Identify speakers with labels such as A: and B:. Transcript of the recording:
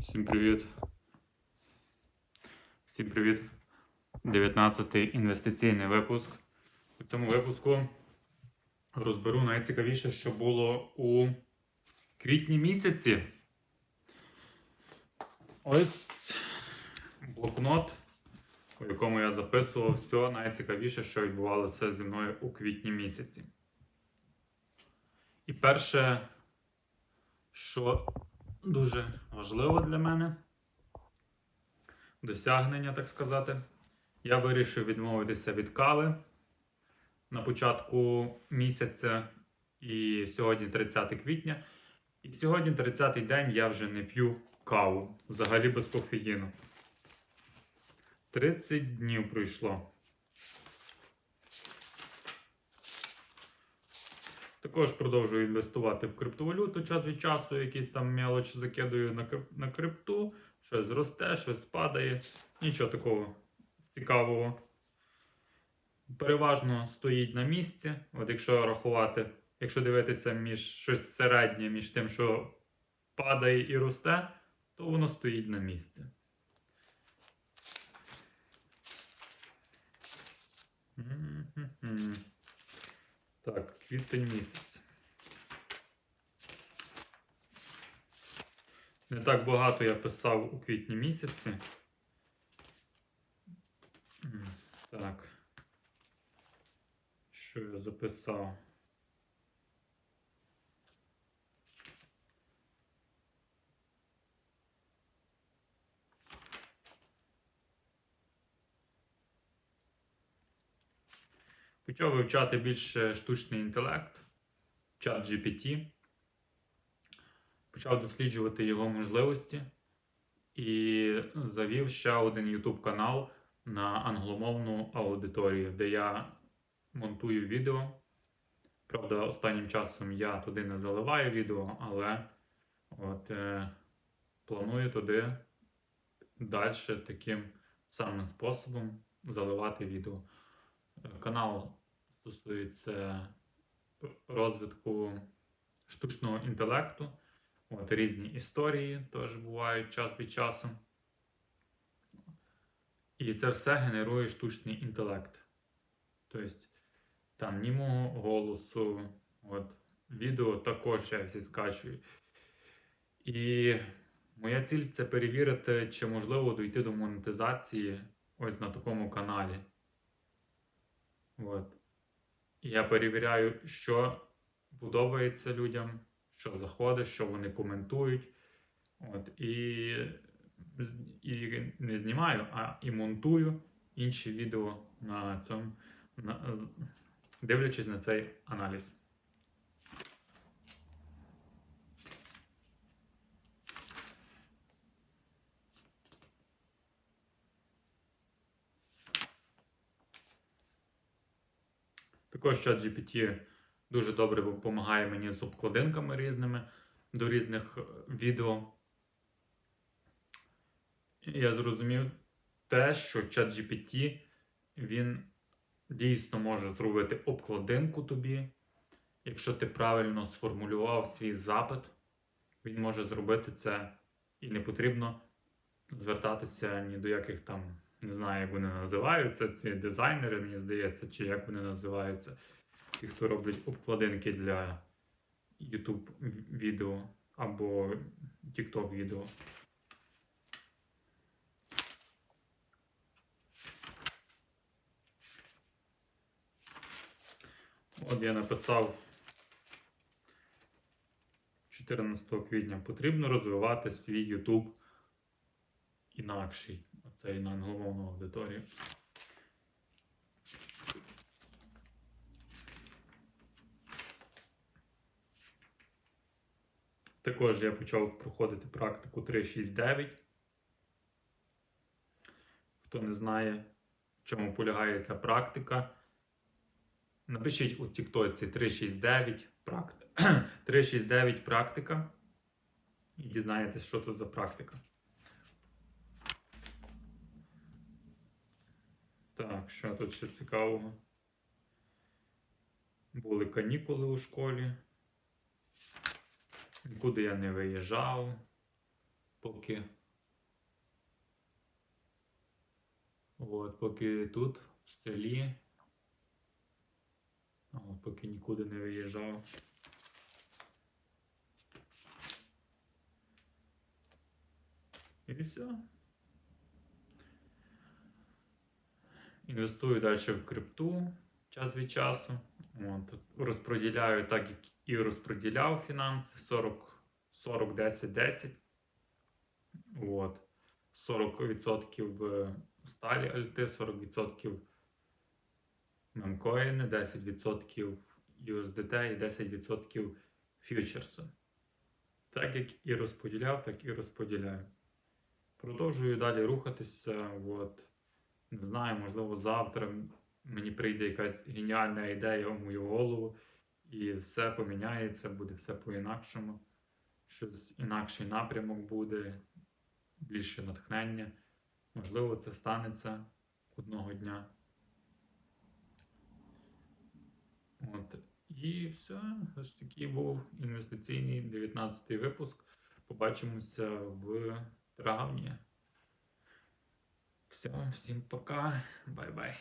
A: Всім привіт. Всім привіт. 19-й інвестиційний випуск. У цьому випуску розберу найцікавіше, що було у квітні місяці. Ось блокнот, у якому я записував все найцікавіше, що відбувалося зі мною у квітні місяці. І перше, що дуже важливо для мене, досягнення, так сказати, я вирішив відмовитися від кави на початку місяця, і сьогодні 30 квітня. І сьогодні 30-й день я вже не п'ю каву, взагалі без кофеїну. 30 днів пройшло. Також продовжую інвестувати в криптовалюту час від часу, якісь там мелочі закидую на, на крипту, щось росте, щось падає. Нічого такого цікавого. Переважно стоїть на місці. От якщо рахувати, якщо дивитися між щось середнє між тим, що падає і росте, то воно стоїть на місці. М-м-м. Квітень місяць. Не так багато я писав у квітні місяці. Так. Що я записав? Почав вивчати більше штучний інтелект, чат GPT. Почав досліджувати його можливості і завів ще один YouTube канал на англомовну аудиторію, де я монтую відео. Правда, останнім часом я туди не заливаю відео, але от, е, планую туди далі таким самим способом заливати відео. Е, Канал стосується розвитку штучного інтелекту. От, різні історії теж бувають час від часу. І це все генерує штучний інтелект. Тобто, там ні мого голосу, от, відео також я всі скачую. І моя ціль це перевірити, чи можливо дойти до монетизації ось на такому каналі. От. Я перевіряю, що подобається людям, що заходить, що вони коментують. От. І, і не знімаю, а і монтую інші відео на цьому, на, дивлячись на цей аналіз. Також чат GPT дуже добре допомагає мені з обкладинками різними до різних е, відео. Я зрозумів те, що чат GPT він дійсно може зробити обкладинку тобі. Якщо ти правильно сформулював свій запит, він може зробити це і не потрібно звертатися ні до яких там, не знаю, як вони називаються, ці дизайнери, мені здається, чи як вони називаються, ті, хто роблять обкладинки для YouTube відео або TikTok відео. От я написав 14 квітня потрібно розвивати свій YouTube інакший. Оцей на англомовну аудиторію. Також я почав проходити практику 369. Хто не знає, в чому полягає ця практика, напишіть у Тіктоці 369 практи... 369 практика і дізнаєтесь, що це за практика. Так, що тут ще цікавого? Були канікули у школі. Нікуди я не виїжджав. поки. От, поки тут, в селі. От, поки нікуди не виїжджав. І все. Інвестую далі в крипту час від часу. От, розподіляю так, як і розподіляв фінанси 40, 40 10, 10. От. 40% сталі альти, 40% мемкоїни, 10% USDT і 10% фьючерси. Так як і розподіляв, так і розподіляю. Продовжую далі рухатися. От. Не знаю, можливо, завтра мені прийде якась геніальна ідея в мою голову, і все поміняється, буде все по-інакшому. Щось інакший напрямок буде, більше натхнення. Можливо, це станеться одного дня. От. І все. Ось такий був інвестиційний 19-й випуск. Побачимося в травні. Все, всім пока. Бай-бай.